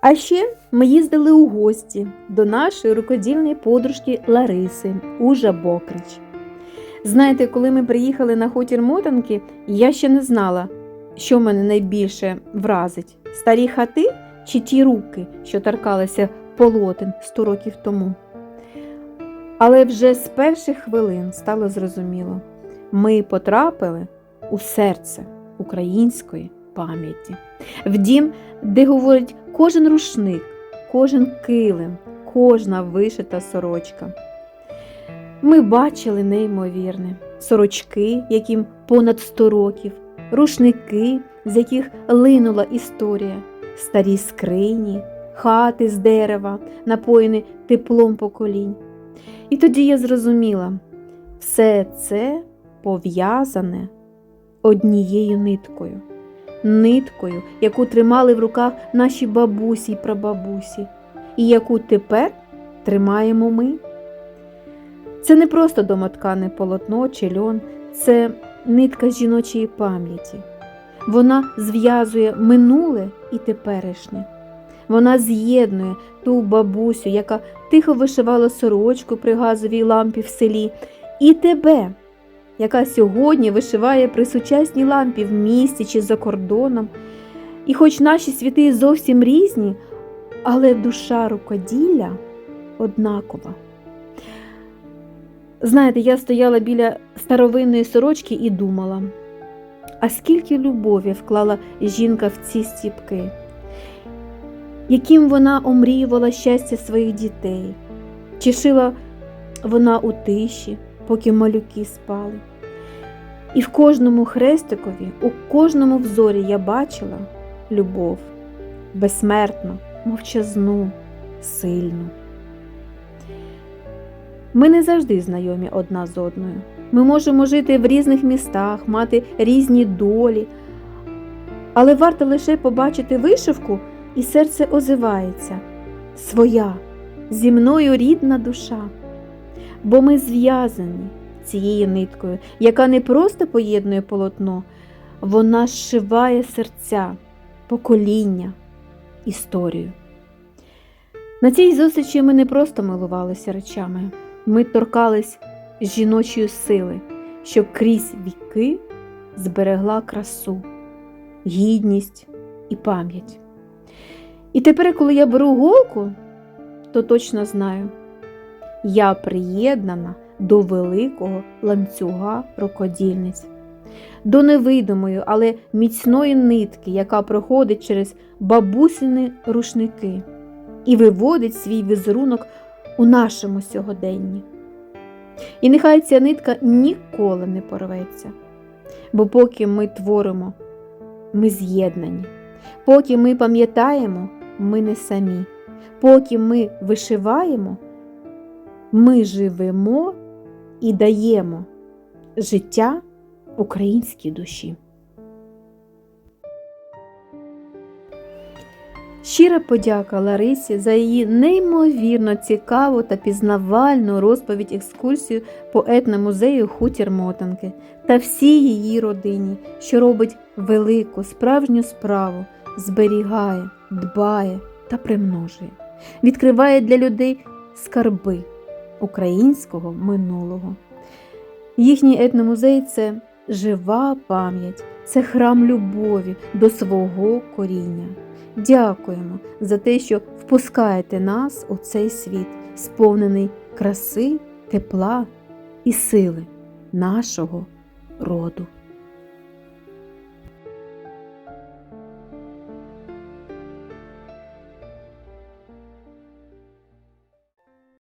А ще ми їздили у гості до нашої рукодільної подружки Лариси у Жабокрич. Знаєте, коли ми приїхали на хутір мотанки, я ще не знала, що мене найбільше вразить: старі хати чи ті руки, що торкалися полотен сто років тому. Але вже з перших хвилин стало зрозуміло, ми потрапили у серце української пам'яті, в дім, де говорить кожен рушник, кожен килим, кожна вишита сорочка. Ми бачили неймовірне. Сорочки, яким понад 100 років, рушники, з яких линула історія, старі скрині, хати з дерева, напоєні теплом поколінь. І тоді я зрозуміла, все це пов'язане однією ниткою, ниткою, яку тримали в руках наші бабусі й прабабусі, і яку тепер тримаємо ми. Це не просто домоткане полотно чи льон, це нитка жіночої пам'яті. Вона зв'язує минуле і теперішнє. Вона з'єднує ту бабусю, яка тихо вишивала сорочку при газовій лампі в селі, і тебе, яка сьогодні вишиває при сучасній лампі в місті чи за кордоном. І хоч наші світи зовсім різні, але душа рукоділля однакова. Знаєте, я стояла біля старовинної сорочки і думала, а скільки любові вклала жінка в ці стіпки, яким вона омріювала щастя своїх дітей, чи шила вона у тиші, поки малюки спали. І в кожному хрестикові, у кожному взорі я бачила любов, безсмертну, мовчазну, сильну. Ми не завжди знайомі одна з одною. Ми можемо жити в різних містах, мати різні долі, але варто лише побачити вишивку, і серце озивається своя, зі мною рідна душа. Бо ми зв'язані цією ниткою, яка не просто поєднує полотно, вона зшиває серця, покоління, історію. На цій зустрічі ми не просто милувалися речами. Ми торкались жіночої сили, що крізь віки зберегла красу, гідність і пам'ять. І тепер, коли я беру голку, то точно знаю, я приєднана до великого ланцюга рукодільниць, до невидимої, але міцної нитки, яка проходить через бабусини рушники і виводить свій візерунок у нашому сьогоденні. І нехай ця нитка ніколи не порветься, бо поки ми творимо, ми з'єднані, поки ми пам'ятаємо, ми не самі, поки ми вишиваємо, ми живемо і даємо життя українській душі. Щира подяка Ларисі за її неймовірно цікаву та пізнавальну розповідь екскурсію по етномузею Хутір Мотанки та всій її родині, що робить велику справжню справу, зберігає, дбає та примножує, відкриває для людей скарби українського минулого. Їхній етномузей це жива пам'ять, це храм любові до свого коріння. Дякуємо за те, що впускаєте нас у цей світ, сповнений краси, тепла і сили нашого роду.